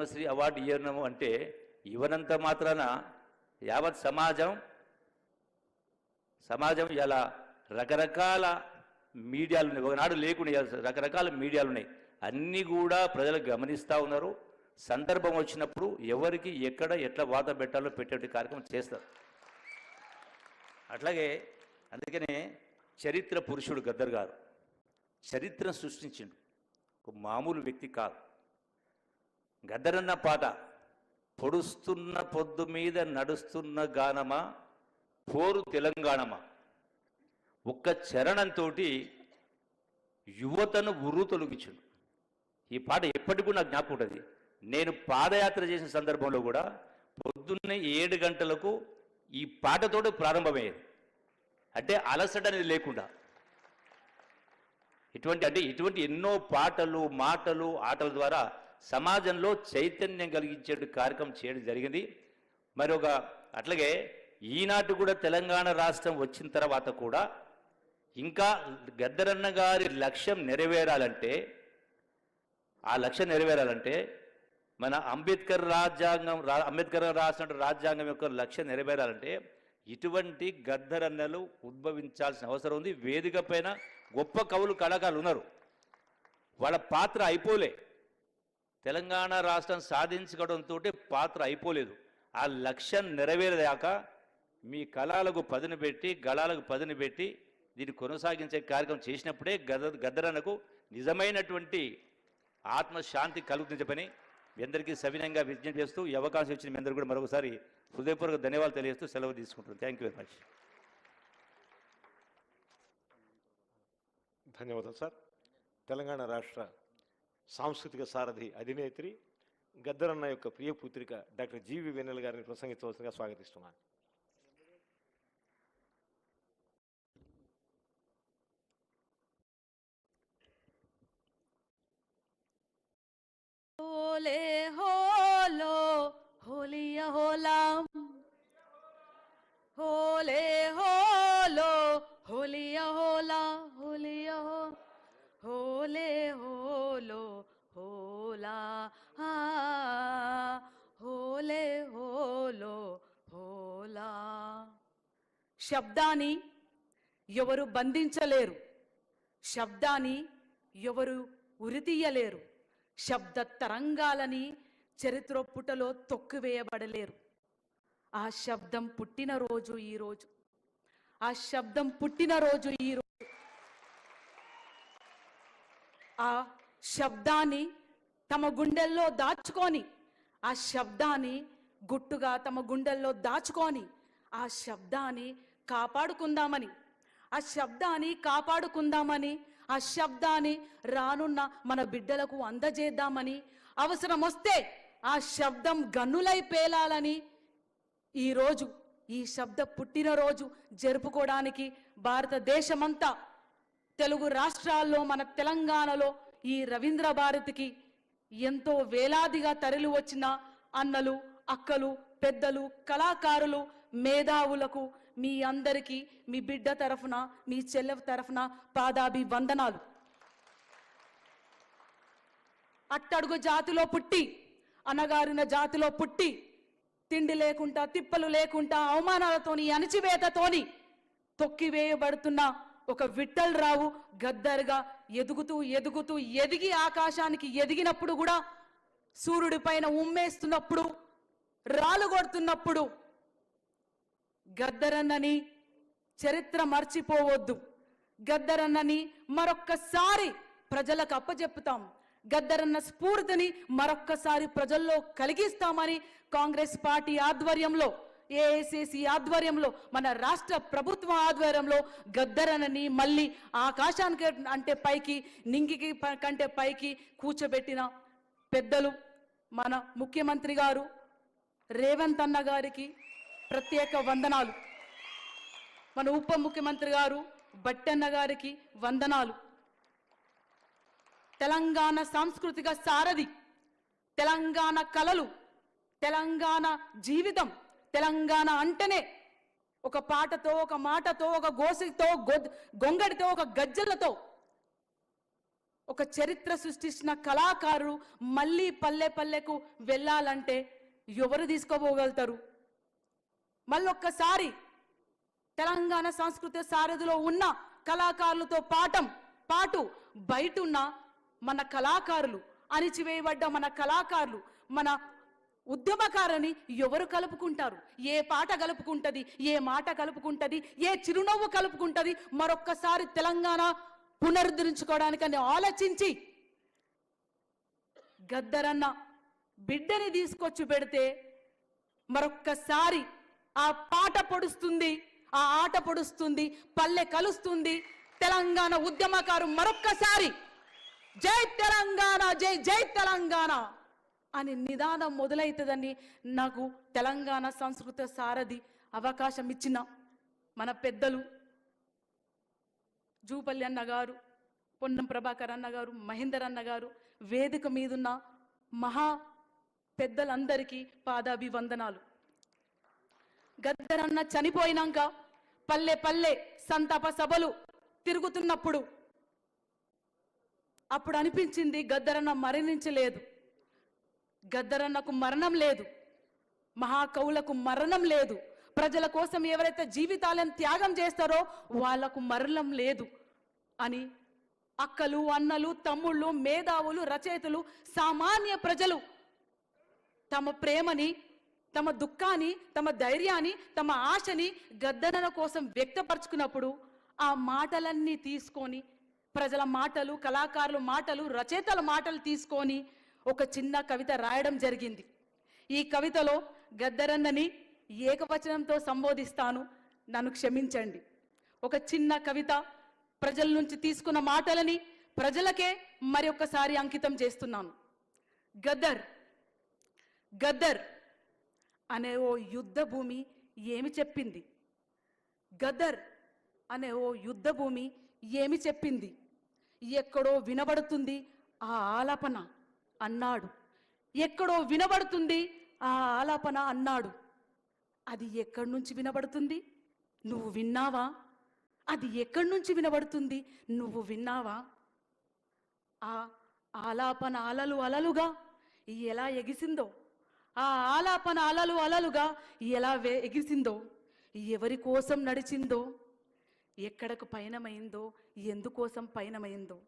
Padmashri award ఇవ్వను అంటే ఇవ్వనంత మాత్రాన యావత్ సమాజం సమాజం ఇలా రకరకాల మీడియాలు ఉన్నాయి ఒకనాడు లేకుండా రకరకాల మీడియాలు ఉన్నాయి అన్నీ కూడా ప్రజలు గమనిస్తూ ఉన్నారు. సందర్భం వచ్చినప్పుడు ఎవరికి ఎక్కడ ఎట్లా వాత పెట్టాలో పెట్టే కార్యక్రమం చేస్తారు. అట్లాగే అందుకనే చరిత్ర పురుషుడు గద్దర్ గారు చరిత్రను సృష్టించిండు. ఒక మామూలు వ్యక్తి కాదు. గద్దరన్న పాట. పొడుస్తున్న పొద్దు మీద నడుస్తున్న గానమా? పోరు తెలంగాణమా? ఒక్క చరణంతో యువతను ఉర్రు తొలగించుడు ఈ పాట ఎప్పటికి కూడా నాకు జ్ఞాపకం ఉంటుంది నేను పాదయాత్ర చేసిన సందర్భంలో కూడా పొద్దున్నే ఏడు గంటలకు ఈ పాటతోటి ప్రారంభమయ్యేది. అంటే అలసట అనేది లేకుండా. ఇటువంటి అంటే ఇటువంటి ఎన్నో పాటలు మాటలు ఆటల ద్వారా సమాజంలో చైతన్యం కలిగించే కార్యక్రమం చేయడం జరిగింది. మరి ఒక అట్లాగే ఈనాటి కూడా తెలంగాణ రాష్ట్రం వచ్చిన తర్వాత కూడా ఇంకా గద్దరన్న గారి లక్ష్యం నెరవేరాలంటే ఆ లక్ష్యం నెరవేరాలంటే మన అంబేద్కర్ రాజ్యాంగం అంబేద్కర్ రాసిన రాజ్యాంగం యొక్క లక్ష్యం నెరవేరాలంటే ఇటువంటి గద్దరన్నలు ఉద్భవించాల్సిన అవసరం ఉంది. వేదిక పైన గొప్ప కవులు కళాకారులు ఉన్నారు. వాళ్ళ పాత్ర అయిపోలే. తెలంగాణ రాష్ట్రం సాధించుకోవడంతో పాత్ర అయిపోలేదు. ఆ లక్ష్యం నెరవేరేదాక మీ కళాలకు పదును పెట్టి గళాలకు పదును పెట్టి దీన్ని కొనసాగించే కార్యక్రమం చేసినప్పుడే గద గద్దరనకు నిజమైనటువంటి ఆత్మశాంతి కలుగుతుంది చెప్పని మీ అందరికీ సవినయంగా విజ్ఞప్తి చేస్తూ ఈ అవకాశం ఇచ్చిన మీ అందరూ కూడా మరొకసారి హృదయపూర్వక ధన్యవాదాలు తెలియజేస్తూ సెలవు తీసుకుంటున్నాను. థ్యాంక్ యూ వెరీ మచ్ ధన్యవాదాలు సార్ తెలంగాణ రాష్ట్ర సాంస్కృతిక సారథి అధినేత్రి గద్దరన్న యొక్క ప్రియ పుత్రిక డాక్టర్ జీవి వెన్నెల గారిని ప్రసంగించవలసిందిగా స్వాగతిస్తున్నాను. హోలే హోలో హోలియ హోలాం. హోలే హోలో హోలియ హోలా హోలే హోలే హోలో హోలా హోలే హోలో హోలా. శబ్దాన్ని ఎవరు బంధించలేరు. శబ్దాన్ని ఎవరు ఉరితీయలేరు. శబ్ద తరంగాలని చరిత్ర పుటలో ఆ శబ్దం పుట్టిన రోజు ఈ రోజు. ఆ శబ్దం పుట్టినరోజు రోజు ఈ రోజు ఆ శబ్దాన్ని తమ గుండెల్లో దాచుకొని ఆ శబ్దాన్ని గుట్టుగా తమ గుండెల్లో దాచుకొని ఆ శబ్దాన్ని కాపాడుకుందామని ఆ శబ్దాన్ని కాపాడుకుందామని ఆ శబ్దాన్ని రానున్న మన బిడ్డలకు అందజేద్దామని అవసరం వస్తే ఆ శబ్దం గన్నులై పేలాలని ఈరోజు ఈ శబ్ద పుట్టినరోజు జరుపుకోవడానికి భారతదేశమంతా తెలుగు రాష్ట్రాల్లో మన తెలంగాణలో ఈ రవీంద్ర భారతికి ఎంతో వేలాదిగా తరలి వచ్చిన అన్నలు అక్కలు పెద్దలు కళాకారులు మేధావులకు మీ అందరికీ మీ బిడ్డ తరఫున మీ చెల్లె తరఫున పాదాభి వందనాలు అట్టడుగు జాతిలో పుట్టి అనగారిన జాతిలో పుట్టి తిండి లేకుండా తిప్పలు లేకుండా అవమానాలతోని అణచివేతతోని తొక్కివేయబడుతున్న ఒక విఠల్ రావు గద్దరుగా ఎదుగుతూ ఎదుగుతూ ఎదిగి ఆకాశానికి ఎదిగినప్పుడు కూడా సూర్యుడి పైన ఉమ్మేస్తున్నప్పుడు రాలు కొడుతున్నప్పుడు గద్దరన్నని చరిత్ర మర్చిపోవద్దు. గద్దరన్నని మరొక్కసారి ప్రజలకు అప్పచెప్పుతాం గద్దరన్న స్ఫూర్తిని మరొక్కసారి ప్రజల్లో కలిగిస్తామని కాంగ్రెస్ పార్టీ ఆధ్వర్యంలో ఏఐసిసి ఆధ్వర్యంలో మన రాష్ట్ర ప్రభుత్వ ఆధ్వర్యంలో గద్దరనని మళ్ళీ ఆకాశానికి అంటే పైకి నింగికి కంటే పైకి కూర్చోబెట్టిన పెద్దలు మన ముఖ్యమంత్రి గారు రేవంత్ అన్న గారికి ప్రత్యేక వందనాలు. మన ఉప ముఖ్యమంత్రి గారు బట్టన్న గారికి వందనాలు. తెలంగాణ సాంస్కృతిక సారథి తెలంగాణ కళలు తెలంగాణ జీవితం తెలంగాణ అంటేనే ఒక పాటతో ఒక మాటతో ఒక గోసితో గొంగడితో ఒక గజ్జలతో ఒక చరిత్ర సృష్టించిన కళాకారులు మళ్ళీ పల్లె పల్లెకు వెళ్ళాలంటే ఎవరు తీసుకోపోగలుగుతారు? మళ్ళొక్కసారి తెలంగాణ సంస్కృతి సారథిలో ఉన్న కళాకారులతో పాఠం పాటు బయట ఉన్న మన కళాకారులు అణిచివేయబడ్డ మన కళాకారులు మన ఉద్యమకారని ఎవరు కలుపుకుంటారు? ఏ పాట కలుపుకుంటది? ఏ మాట కలుపుకుంటది? ఏ చిరునవ్వు కలుపుకుంటది? మరొక్కసారి తెలంగాణ పునరుద్ధరించుకోవడానికని ఆలోచించి గద్దరన్న బిడ్డని తీసుకొచ్చి పెడితే మరొక్కసారి ఆ పాట పొడుస్తుంది ఆ ఆట పొడుస్తుంది పల్లె కలుస్తుంది. తెలంగాణ ఉద్యమకారు మరొక్కసారి జై తెలంగాణ జై జై తెలంగాణ. అని నిదానం మొదలవుతుందని నాకు తెలంగాణ సంస్కృత సారథి అవకాశం ఇచ్చిన మన పెద్దలు జూపల్లి అన్నగారు పొన్నం ప్రభాకర్ అన్నగారు మహేందర్ అన్నగారు వేదిక మీదున్న మహా పెద్దలందరికీ పాదాభివందనాలు. గద్దరన్న చనిపోయినాక పల్లె పల్లె సంతాప సభలు తిరుగుతున్నప్పుడు అప్పుడు అనిపించింది గద్దరన్న మరణించలేదు. గద్దరన్నకు మరణం లేదు. మహాకవులకు మరణం లేదు. ప్రజల కోసం ఎవరైతే జీవితాలను త్యాగం చేస్తారో వాళ్ళకు మరణం లేదు అని అక్కలు అన్నలు తమ్ముళ్ళు మేధావులు రచయితలు సామాన్య ప్రజలు తమ ప్రేమని తమ దుఃఖాన్ని తమ ధైర్యాన్ని తమ ఆశని గద్దరన కోసం వ్యక్తపరుచుకున్నప్పుడు ఆ మాటలన్నీ తీసుకొని ప్రజల మాటలు కళాకారుల మాటలు రచయితల మాటలు తీసుకొని ఒక చిన్న కవిత రాయడం జరిగింది. ఈ కవితలో గద్దరన్నని ఏకవచనంతో సంబోధిస్తాను. నన్ను క్షమించండి. ఒక చిన్న కవిత ప్రజల నుంచి తీసుకున్న మాటలని ప్రజలకే మరి ఒక్కసారి అంకితం చేస్తున్నాను. గద్దర్ గద్దర్ అనే ఓ యుద్ధ భూమి ఏమి చెప్పింది? గద్దర్ అనే ఓ యుద్ధ భూమి ఏమి చెప్పింది? ఎక్కడో వినబడుతుంది ఆ ఆలాపన. అన్నాడు. ఎక్కడో వినబడుతుంది ఆ ఆలాపన అన్నాడు. అది ఎక్కడి నుంచి వినబడుతుంది? నువ్వు విన్నావా? అది ఎక్కడి నుంచి వినబడుతుంది? నువ్వు విన్నావా? ఆ ఆలాపన అలలు అలలుగా ఎలా ఎగిసిందో? ఆ ఆలాపన అలలు అలలుగా ఎలా ఎగిసిందో? ఎవరి కోసం నడిచిందో? ఎక్కడకు పయనమైందో? ఎందుకోసం పయనమైందో?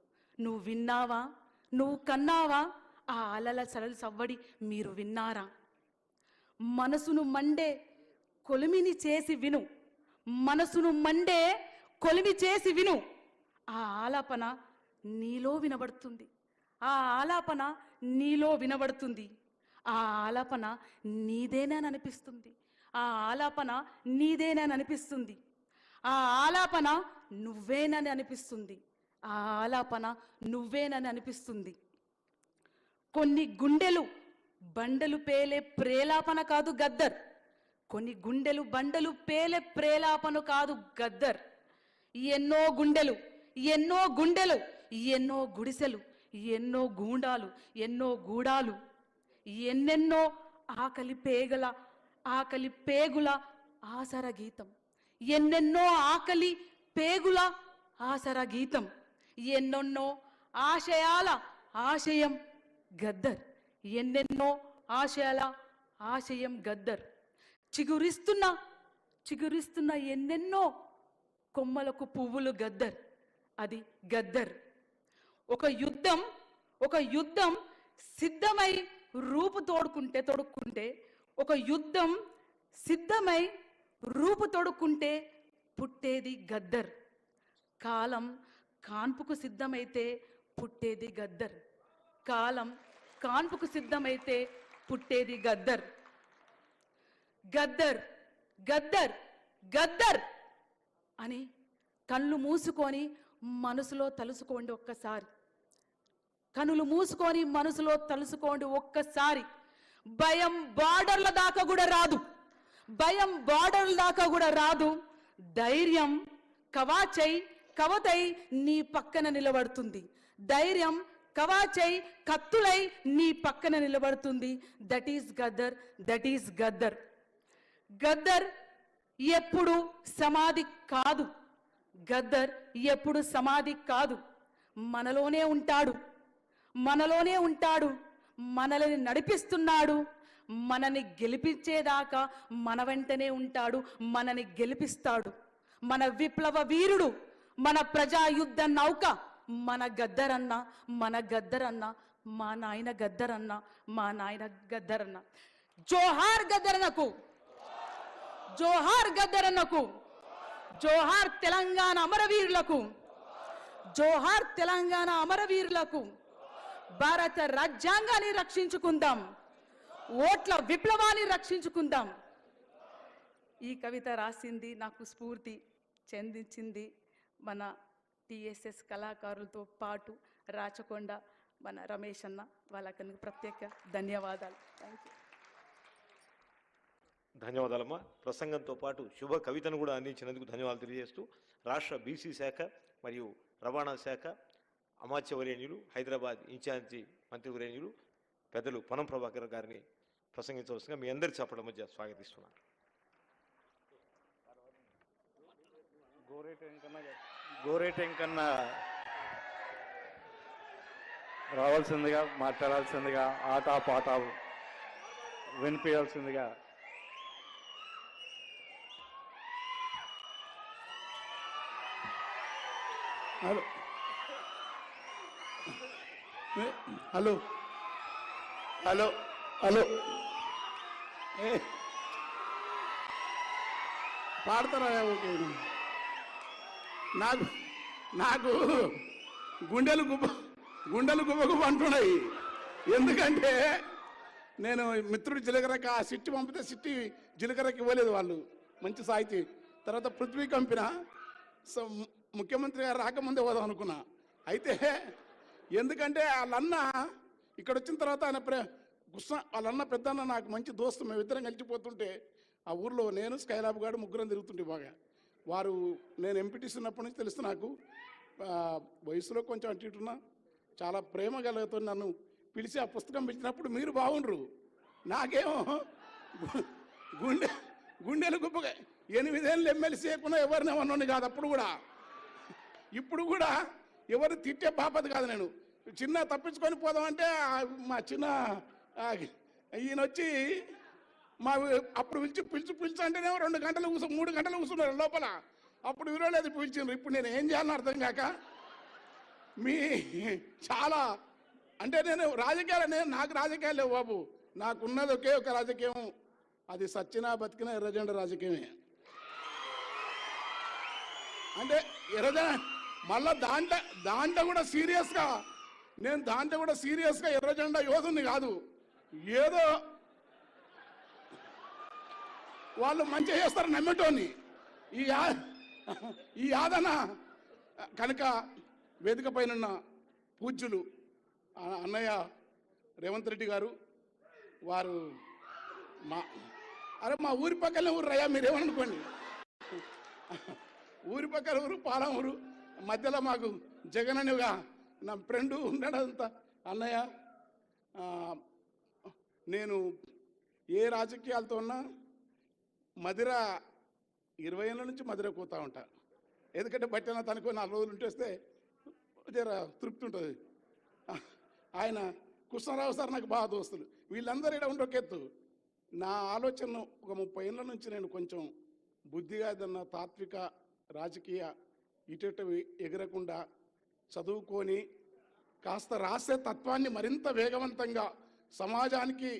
నువ్వు విన్నావా? నువ్వు కన్నావా? ఆ అలల సలలు సవ్వడి మీరు విన్నారా? మనసును మండే కొలిమిని చేసి విను. మనసును మండే కొలిమి చేసి విను. ఆ ఆలాపన నీలో వినబడుతుంది. ఆ ఆలాపన నీలో వినబడుతుంది. ఆ ఆలాపన నీదేనని అనిపిస్తుంది. ఆ ఆలాపన నీదేనని అనిపిస్తుంది. ఆ ఆలాపన నువ్వేనని అనిపిస్తుంది. ఆ ఆలాపన నువ్వేనని అనిపిస్తుంది. కొన్ని గుండెలు బండలు పేలే ప్రేలాపన కాదు గద్దర్. కొన్ని గుండెలు బండలు పేలే ప్రేలాపన కాదు గద్దర్. ఎన్నో గుండెలు ఎన్నో గుండెలు ఎన్నో గుడిసెలు ఎన్నో గూండాలు ఎన్నో గూడాలు ఎన్నెన్నో ఆకలి పేగల ఆకలి పేగుల ఆసర గీతం. ఎన్నెన్నో ఆకలి పేగుల ఆసర గీతం. ఎన్నెన్నో ఆశయాల ఆశయం గద్దర్. ఎన్నెన్నో ఆశయాల ఆశయం గద్దర్. చిగురిస్తున్న చిగురిస్తున్న ఎన్నెన్నో కొమ్మలకు పువ్వులు గద్దర్. అది గద్దర్. ఒక యుద్ధం ఒక యుద్ధం సిద్ధమై రూపు తోడుకుంటే తొడుక్కుంటే ఒక యుద్ధం సిద్ధమై రూపు తొడుక్కుంటే పుట్టేది గద్దర్. కాలం కాన్పుకు సిద్ధమైతే పుట్టేది గద్దర్. కాలం కాన్పుకు సిద్ధమైతే పుట్టేది గద్దర్. గద్దర్ గద్దర్ గద్దర్ అని కళ్ళు మూసుకొని మనసులో తలుసుకోండి ఒక్కసారి. కనులు మూసుకొని మనసులో తలుసుకోండి ఒక్కసారి. భయం బార్డర్ల దాకా కూడా రాదు. భయం బార్డర్ల దాకా కూడా రాదు. ధైర్యం కవాచై కవతై నీ పక్కన నిలబడుతుంది. ధైర్యం కవాచై కత్తులై నీ పక్కన నిలబడుతుంది. That is Gaddar that is Gaddar Gaddar ఎప్పుడు సమాధి కాదు. గద్దర్ ఎప్పుడు సమాధి కాదు. మనలోనే ఉంటాడు. మనలోనే ఉంటాడు. మనల్ని నడిపిస్తున్నాడు. మనని గెలిపించేదాకా మన వెంటనే ఉంటాడు. మనని గెలిపిస్తాడు. మన విప్లవ వీరుడు మన ప్రజాయుద్ధ నౌక. మన గద్దరన్న మన గద్దరన్న మా నాయన గద్దరన్న మా నాయన గద్దరన్న. జోహార్ గద్దరన్నకు. జోహార్ గద్దరన్నకు. జోహార్ తెలంగాణ అమరవీరులకు. జోహార్ తెలంగాణ అమరవీరులకు. భారత రాజ్యాంగాన్ని రక్షించుకుందాం. ఓట్ల విప్లవాన్ని రక్షించుకుందాం. ఈ కవిత రాసింది నాకు స్ఫూర్తి చెందించింది మన టిఎస్ఎస్ కళాకారులతో పాటు రాచకొండ మన రమేష్ అన్న వాళ్ళకి ప్రత్యేక ధన్యవాదాలు. Thank you ధన్యవాదాలమ్మా. ప్రసంగంతో పాటు శుభ కవితను కూడా అందించినందుకు ధన్యవాదాలు తెలియజేస్తూ రాష్ట్ర బీసీ శాఖ మరియు రవాణా శాఖ అమాత్యవరేణ్యులు హైదరాబాద్ ఇన్ఛార్జి మంత్రివరేణ్యులు పెద్దలు పొనం ప్రభాకర్ గారిని ప్రసంగించవలసిందిగా మీ అందరి చెప్పడం మధ్య స్వాగతిస్తున్నాను. గోరేటెంకన్నా రావాల్సిందిగా మాట్లాడాల్సిందిగా ఆట పాట వినిపించాల్సిందిగా హలో. హలో. హలో. హలో. ఏ. పాడతారా ఓకే. నాకు నాకు గుండెలు గుబ్బ గుండెలు గుబ్బ గుబ్బ అంటున్నాయి. ఎందుకంటే నేను మిత్రుడు జీలకర్రకి ఆ సిట్టి పంపితే సిట్టి జీలకర్రకి ఇవ్వలేదు వాళ్ళు. మంచి సాహితీ. తర్వాత పృథ్వీ కంపిన. సో ముఖ్యమంత్రి గారు రాకముందే పోదాం అనుకున్నా. అయితే ఎందుకంటే వాళ్ళన్న ఇక్కడ వచ్చిన తర్వాత ఆయన ప్రే గుస్స వాళ్ళన్న పెద్దన్న నాకు మంచి దోస్తు. మేము ఇద్దరం కలిసిపోతుంటే ఆ ఊర్లో నేను స్కైలాబ్ గారు ముగ్గురం తిరుగుతుంటే బాగా. వారు నేను ఎంపీటీసీ ఉన్నప్పటి నుంచి తెలుసు నాకు. వయసులో కొంచెం అటు ఇటున్నా చాలా ప్రేమ కలుగుతూ నన్ను పిలిచి ఆ పుస్తకం పిలిచినప్పుడు మీరు బాగుండ్రు. నాకేమో గుండె గుండెలు గుప్పగా ఎనిమిదేళ్ళు ఎమ్మెల్సీ చేయకుండా ఎవరిని ఏమన్నాను కాదు అప్పుడు కూడా. ఇప్పుడు కూడా ఎవరు తిట్టే బాపది కాదు నేను. చిన్న తప్పించుకొని పోదామంటే మా చిన్న ఈయన వచ్చి మా అప్పుడు పిలిచి పిలిచి పిలిచి అంటేనేమో రెండు గంటలు కూసు మూడు గంటలు కూర్చున్నారు లోపల. అప్పుడు వినలేదు పిలిచిండ్రు. ఇప్పుడు నేను ఏం చేయాలని అర్థం కాక మీ చాలా అంటే నేను రాజకీయాలు నేను నాకు రాజకీయాలు లేవు బాబు. నాకున్నది ఒకే ఒక రాజకీయం. అది సచ్చినా బతికిన ఎర్రజెండ రాజకీయమే. అంటే ఎర్రజెండ మళ్ళా దాంట్లో దాంట్లో కూడా సీరియస్గా నేను దాంట్లో కూడా సీరియస్గా ఎర్రజెండా యోధుని కాదు. ఏదో వాళ్ళు మంచిగా చేస్తారు నమ్మటోని. ఈ ఈ యాదన కనుక వేదిక పైనన్న పూజ్యులు అన్నయ్య రేవంత్ రెడ్డి గారు వారు మా అరే మా ఊరి పక్కనే ఊరు రయ్యా మీరేమనుకోండి. ఊరి పక్కన ఊరు పాలం ఊరు మధ్యలో మాకు జగన్ అనిగా నా ఫ్రెండు ఉన్నాడంత. అన్నయ్య నేను ఏ రాజకీయాలతో ఉన్నా మదిర ఇరవై ఏళ్ళ నుంచి మదిర పోతా ఉంటా. ఎందుకంటే బట్టిన తనకు నాలుగు రోజులు ఉంటేస్తే జర తృప్తి ఉంటుంది. ఆయన కృష్ణరావు సార్ నాకు బాగా దోస్తులు. వీళ్ళందరూ ఇక్కడ ఉండొకెత్తు నా ఆలోచన ఒక ముప్పై ఏళ్ళ నుంచి నేను కొంచెం బుద్ధిగా ఏదన్నా తాత్విక రాజకీయ ఇటు ఎగరకుండా చదువుకొని కాస్త రాసే తత్వాన్ని మరింత వేగవంతంగా సమాజానికి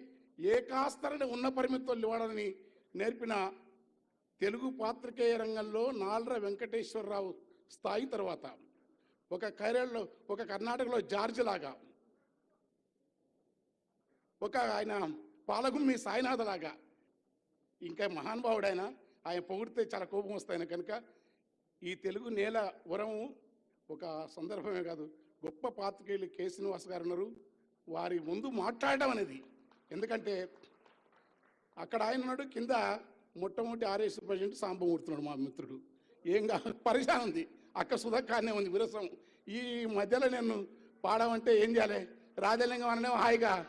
ఏ కాస్తరని ఉన్న పరిమితులు ఇవ్వడాన్ని నేర్పిన తెలుగు పాత్రికేయ రంగంలో నాల్ర వెంకటేశ్వరరావు స్థాయి తర్వాత ఒక కేరళలో ఒక కర్ణాటకలో జార్జ్ లాగా ఒక ఆయన పాలగుమ్మి సాయినాథ లాగా ఇంకా మహానుభావుడు ఆయన ఆయన పొగిడితే చాలా కోపం వస్తాయన కనుక ఈ తెలుగు నేల వరం ఒక సందర్భమే కాదు గొప్ప పాత్రికేయులు కే శ్రీనివాస్ గారు ఉన్నారు. వారి ముందు మాట్లాడడం అనేది ఎందుకంటే అక్కడ ఆయన ఉన్నాడు కింద మొట్టమొదటి ఆర్ఎస్ ప్రెసిడెంట్ సాంబమూర్తున్నాడు మా మిత్రుడు. ఏం కా పరిశాన్ ఉంది. అక్క సుధక్కానే ఉంది విరసం. ఈ మధ్యలో నేను పాడమంటే ఏం చేయాలి? రాజలింగం అనే హాయిగా.